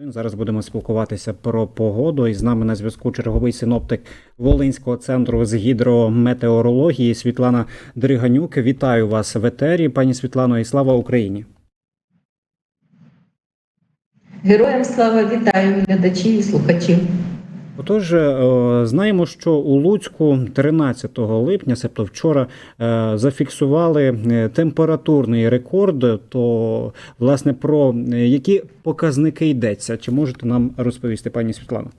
Зараз будемо спілкуватися про погоду. І з нами на зв'язку черговий синоптик Волинського центру з гідрометеорології Світлана Дриганюк. Вітаю вас в етері, пані Світлано, і слава Україні. Героям слава вітаю глядачів і слухачів. Отож, е, знаємо, що у Луцьку 13 липня, себто вчора, е, зафіксували е, температурний рекорд. То, власне, про які показники йдеться? Чи можете нам розповісти, пані Світлано?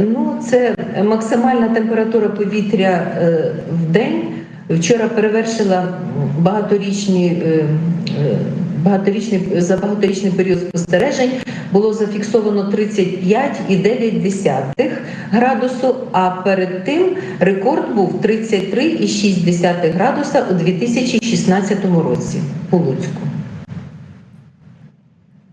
Ну, це максимальна температура повітря в день. Вчора перевершила багаторічні, багаторічний, за багаторічний період спостережень було зафіксовано 35,9 градусу, а перед тим рекорд був 33,6 градуса у 2016 році у Луцьку.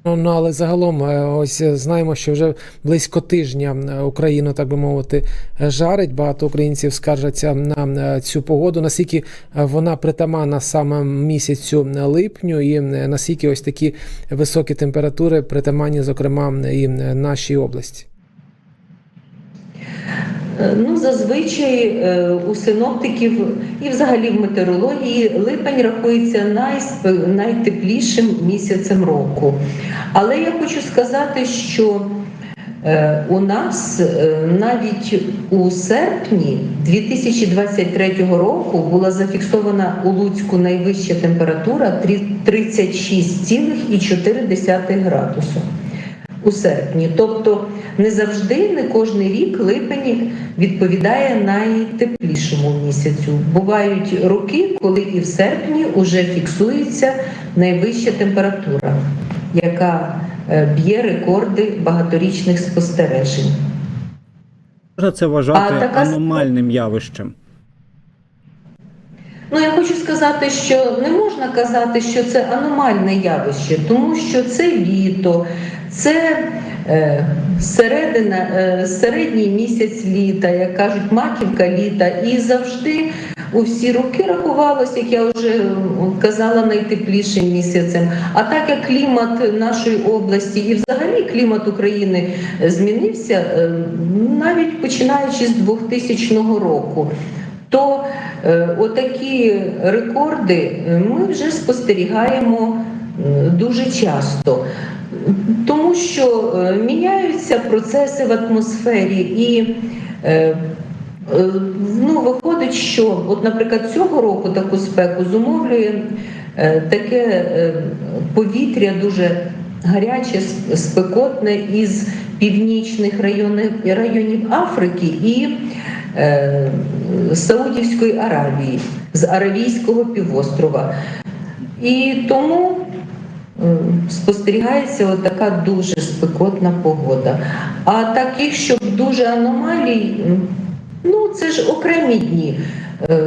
Ну, ну, але загалом, е, ось е, знаємо, що вже близько тижня е, Україну, так би мовити, жарить. Багато українців скаржаться на цю погоду. Наскільки вона притаманна саме місяцю липню, і наскільки ось такі високі температури притаманні, зокрема, і нашій області. Е, Ну, зазвичай е, у синоптиків і взагалі в метеорології липень рахується найсп- найтеплішим місяцем року. Але я хочу сказати, що е, у нас навіть у серпні 2023 року була зафіксована у Луцьку найвища температура трі- 36,4 градусу у серпні. Тобто не завжди, не кожний рік липень відповідає найтеплішому місяцю. Бувають роки, коли і в серпні вже фіксується найвища температура, яка е, б'є рекорди багаторічних спостережень. Це вважати така аномальним явищем? Ну, я хочу сказати, що не можна казати, що це аномальне явище, тому що це літо, це е, середина, е, середній місяць літа, як кажуть, маківка літа, і завжди у всі роки рахувалося, як я вже казала, найтеплішим місяцем. А так як клімат нашої області і взагалі клімат України змінився е, навіть починаючи з 2000 року, то е, отакі рекорди ми вже спостерігаємо дуже часто. Тому що е, міняються процеси в атмосфері, і е, е, ну, виходить, що, от, наприклад, цього року таку спеку зумовлює е, таке е, повітря дуже гаряче, спекотне із північних районів, районів Африки і е, Саудівської Аравії, з Аравійського півострова. І тому е, спостерігається така дуже спекотна погода. А таких, щоб дуже аномалій, ну це ж окремі дні. Е,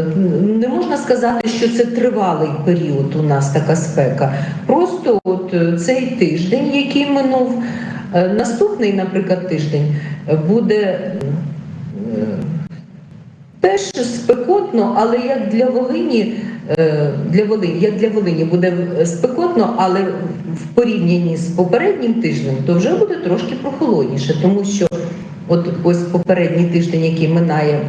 Не можна сказати, що це тривалий період у нас така спека. Просто от цей тиждень, який минув, наступний, наприклад, тиждень буде теж спекотно, але як для Волині, е, для Волині, як для Волині буде спекотно, але в порівнянні з попереднім тижнем, то вже буде трошки прохолодніше, тому що от ось попередній тиждень, який минає.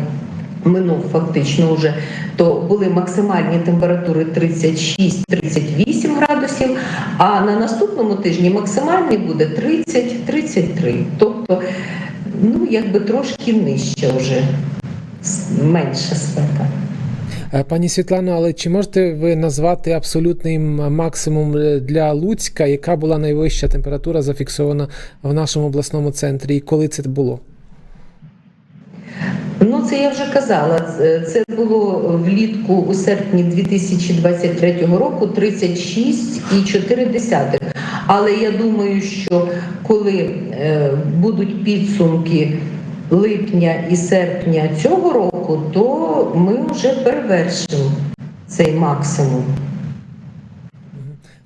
Минув фактично вже, то були максимальні температури 36-38 градусів, а на наступному тижні максимальний буде 30-33. Тобто, ну якби трошки нижче вже менша спека. Е, Пані Світлано, але чи можете ви назвати абсолютний максимум е, для Луцька, яка була найвища температура зафіксована в нашому обласному центрі, і коли це було? Ну, це я вже казала. Це- Це було влітку у серпні 2023 року 36,4. Але я думаю, що коли е, будуть підсумки липня і серпня цього року, то ми вже перевершимо цей максимум.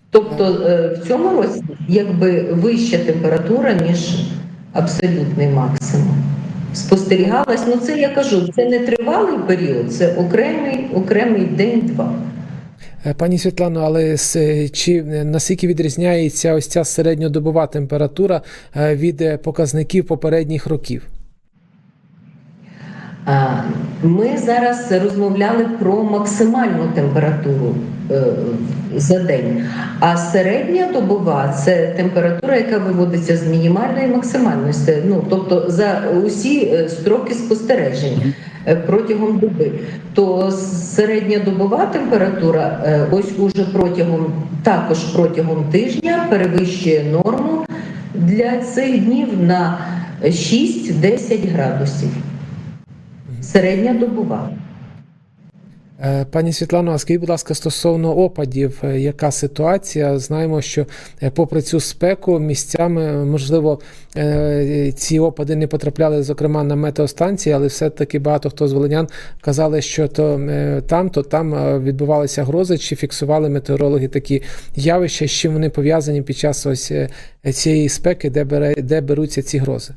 Тобто е, в цьому році якби вища температура, ніж абсолютний максимум. Спостерігалась, ну це я кажу, це не тривалий період, це окремий, окремий день-два. Е, Пані Світлано, але чи е, наскільки відрізняється ось ця середньодобова температура від показників попередніх років? Ми зараз розмовляли про максимальну температуру е, за день. А середня добова це температура, яка виводиться з мінімальної і максимальної. Це, Ну, тобто за усі е, строки спостережень е, протягом доби. То середня добова температура ось уже протягом також протягом тижня перевищує норму для цих днів на 6-10 градусів. Середня добова. Е, Пані Світлано, а скажіть, будь ласка, стосовно опадів, е, яка ситуація? Знаємо, що е, попри цю спеку місцями, можливо, ці опади не потрапляли, зокрема, на метеостанції, але все-таки багато хто з волинян казали, що то там, то там відбувалися грози, чи фіксували метеорологи такі явища, з чим вони пов'язані під час ось цієї спеки, де, бере, де беруться ці грози?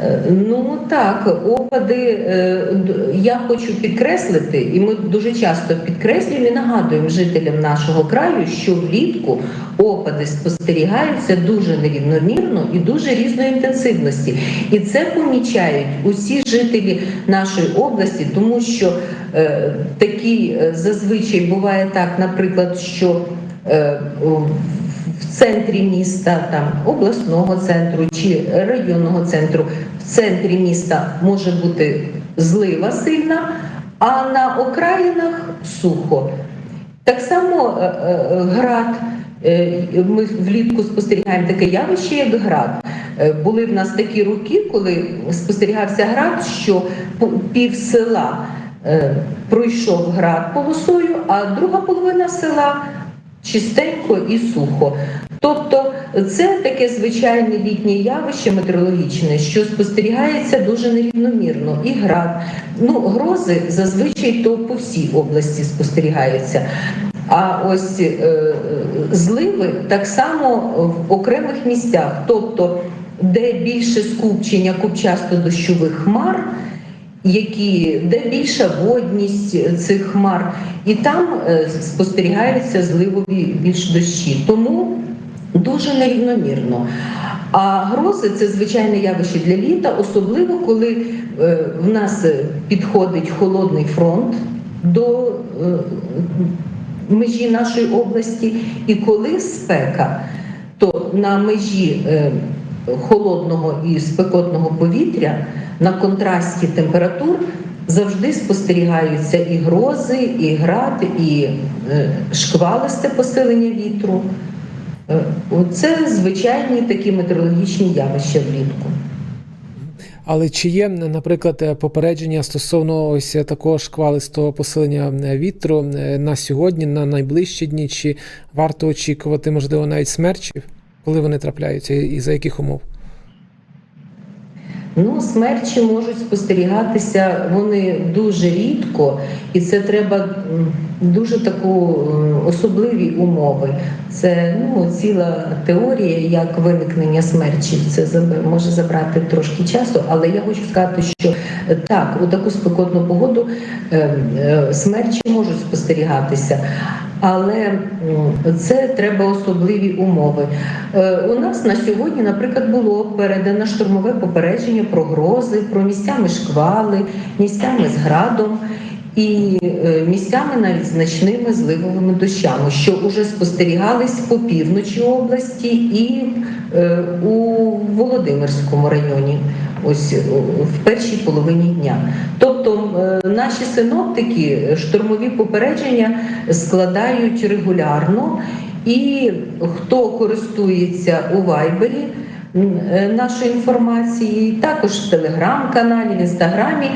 Е, Ну так, опади е, я хочу підкреслити, і ми дуже часто підкреслюємо і нагадуємо жителям нашого краю, що влітку опади спостерігаються дуже нерівномірно і дуже різної інтенсивності. І це помічають усі жителі нашої області, тому що е, такі е, зазвичай буває так, наприклад, що е, центрі міста, там обласного центру чи районного центру, в центрі міста може бути злива сильна, а на окраїнах сухо. Так само е, е, град. Е, Ми влітку спостерігаємо таке явище, як град. Були в нас такі роки, коли спостерігався град, що пів села пройшов град полосою, а друга половина села чистенько і сухо. Тобто це таке звичайне літнє явище метеорологічне, що спостерігається дуже нерівномірно. І град. Ну, грози зазвичай то по всій області спостерігаються. А ось е, зливи так само в окремих місцях, тобто де більше скупчення купчасто-дощових хмар, які, де більша водність цих хмар, і там е, спостерігаються зливові більш дощі. Тому дуже нерівномірно. А грози це звичайне явище для літа, особливо коли е, в нас підходить холодний фронт до е, межі нашої області, і коли спека, то на межі холодного і спекотного повітря на контрасті температур завжди спостерігаються і грози, і град, і е, шквалисте посилення вітру. Е, Це звичайні такі метеорологічні явища влітку. Але чи є, наприклад, е, попередження стосовно ось такого шквалистого посилення вітру на сьогодні, на найближчі дні, чи варто очікувати, можливо, навіть смерчів, коли вони трапляються, і за яких умов? Ну, смерчі можуть спостерігатися вони дуже рідко, і це треба дуже таку особливі умови. Це ну, ціла теорія, як виникнення смерчів. Це може забрати трошки часу, але я хочу сказати, що е, так, у таку спекотну погоду е, е, смерчі можуть спостерігатися. Але це треба особливі умови. Е, У нас на сьогодні, наприклад, було передано штурмове попередження про грози, про місцями шквали, місцями з градом і е, місцями навіть значними зливовими дощами, що вже спостерігались по півночі області і е, у Володимирському районі. Ось е, в першій половині дня. Тобто е, наші синоптики штурмові попередження складають регулярно, і хто користується у Вайбері е, нашої інформації, також в телеграм-каналі, в інстаграмі,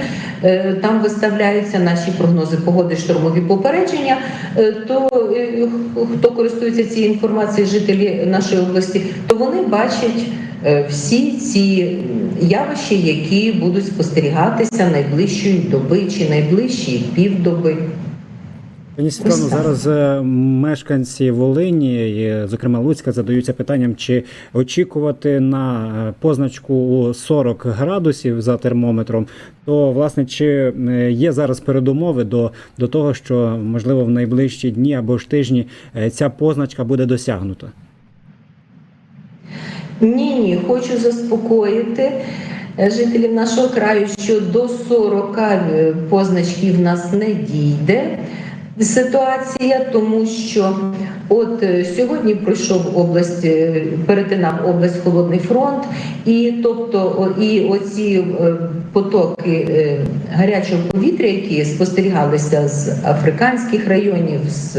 е, там виставляються наші прогнози погоди, штурмові попередження. е, То е, хто користується цією інформацією, жителі нашої області, то вони бачать е, всі ці явища, які будуть спостерігатися найближчої доби чи найближчі півдоби. Пані Світлано, зараз е, мешканці Волині, і, зокрема Луцька, задаються питанням, чи очікувати на е, позначку у 40 градусів за термометром. То власне чи е, є зараз передумови до, до того, що можливо в найближчі дні або ж тижні е, ця позначка буде досягнута? Ні, ні, хочу заспокоїти е, жителів нашого краю, що до 40 е, позначків нас не дійде ситуація, тому що от е, сьогодні пройшов область, перетинав область холодний фронт, і тобто і оці потоки гарячого повітря, які спостерігалися з африканських районів, з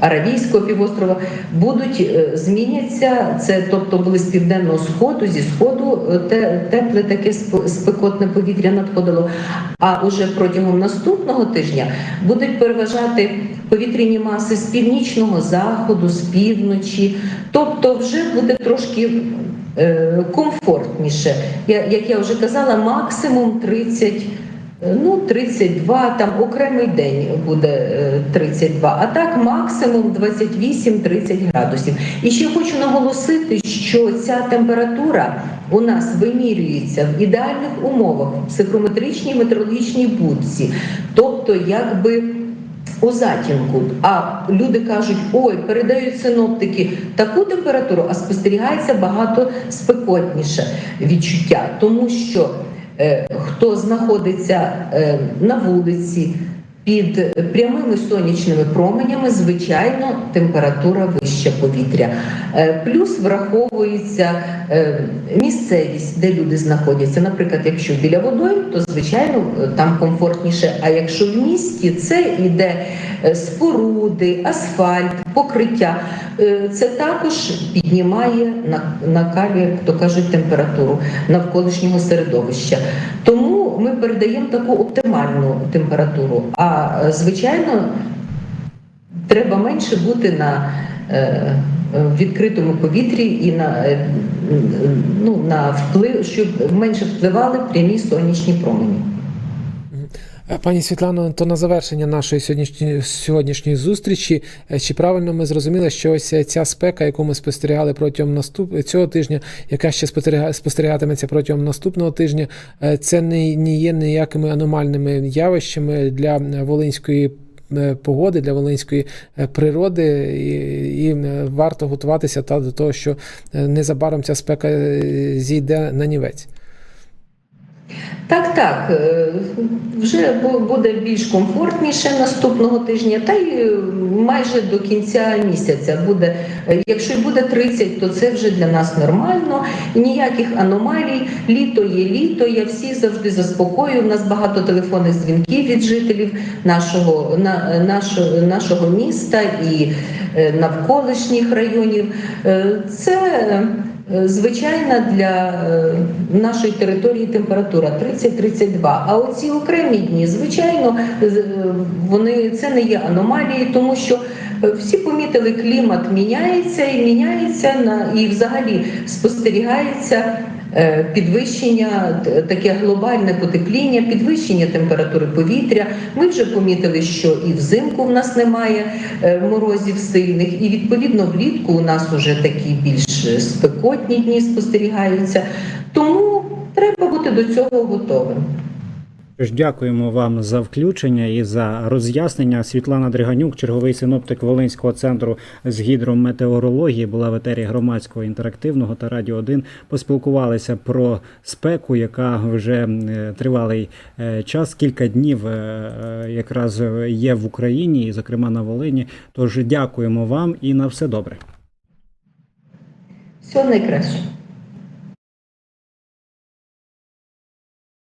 Аравійського півострова, будуть е, зміняться. Це тобто були з південного сходу, зі сходу е, те, тепле таке сп- спекотне повітря надходило. А уже протягом наступного тижня будуть переважати повітряні маси з північного заходу, з півночі. Тобто, вже буде трошки е, комфортніше. Як я вже казала, максимум 30 Ну, 32, там окремий день буде е, 32, а так максимум 28-30 градусів. І ще хочу наголосити, що ця температура у нас вимірюється в ідеальних умовах в психометричній метеорологічній будці, тобто якби у затінку. А люди кажуть, ой, передають синоптики таку температуру, а спостерігається багато спекотніше відчуття, тому що е, хто знаходиться е, на вулиці під прямими сонячними променями, звичайно, температура вища повітря. Е, Плюс враховується е, місцевість, де люди знаходяться. Наприклад, якщо біля водою, то звичайно е, там комфортніше. А якщо в місті, це іде е, споруди, асфальт, покриття. Це також піднімає на- накалює, як то кажуть, температуру навколишнього середовища. Тому передаємо таку оптимальну температуру. А е, звичайно, треба менше бути на е, е, відкритому повітрі і на, ну, на вплив, щоб менше впливали прямі сонячні промені. Е, Пані Світлано, то на завершення нашої сьогоднішньої сьогоднішньої зустрічі, е, чи правильно ми зрозуміли, що ось е, ця спека, яку ми спостерігали протягом наступ цього тижня, яка ще спостеріга- спостерігатиметься протягом наступного тижня, це не, не є ніякими аномальними явищами для волинської. Погоди для волинської природи, і, і варто готуватися та до того, що незабаром ця спека зійде на нівець. Так, так, е, вже буде більш комфортніше наступного тижня, та й е, майже до кінця місяця буде. Якщо буде 30, то це вже для нас нормально. Ніяких аномалій. Літо є літо. Я всіх завжди заспокоюю. У нас багато телефонних дзвінків від жителів нашого на, нашого, нашого міста і е, навколишніх районів. Це Звичайна для е, нашої території температура 30-32. А оці окремі дні, звичайно, е, вони це не є аномалії, тому що е, всі помітили, клімат міняється і міняється на і взагалі спостерігається е, підвищення, таке глобальне потепління, підвищення температури повітря. Ми вже помітили, що і взимку в нас немає е, морозів сильних, і відповідно влітку у нас вже такі більш е, спекотні дні спостерігаються. Тому треба бути до цього готовим. Дякуємо вам за включення і за роз'яснення. Світлана Дриганюк, черговий синоптик Волинського центру з гідрометеорології, була в етері громадського інтерактивного та радіо 1. Поспілкувалися про спеку, яка вже е, тривалий е, час, кілька днів е, якраз є в Україні, і зокрема на Волині. Тож дякуємо вам і на все добре. Всього найкраще.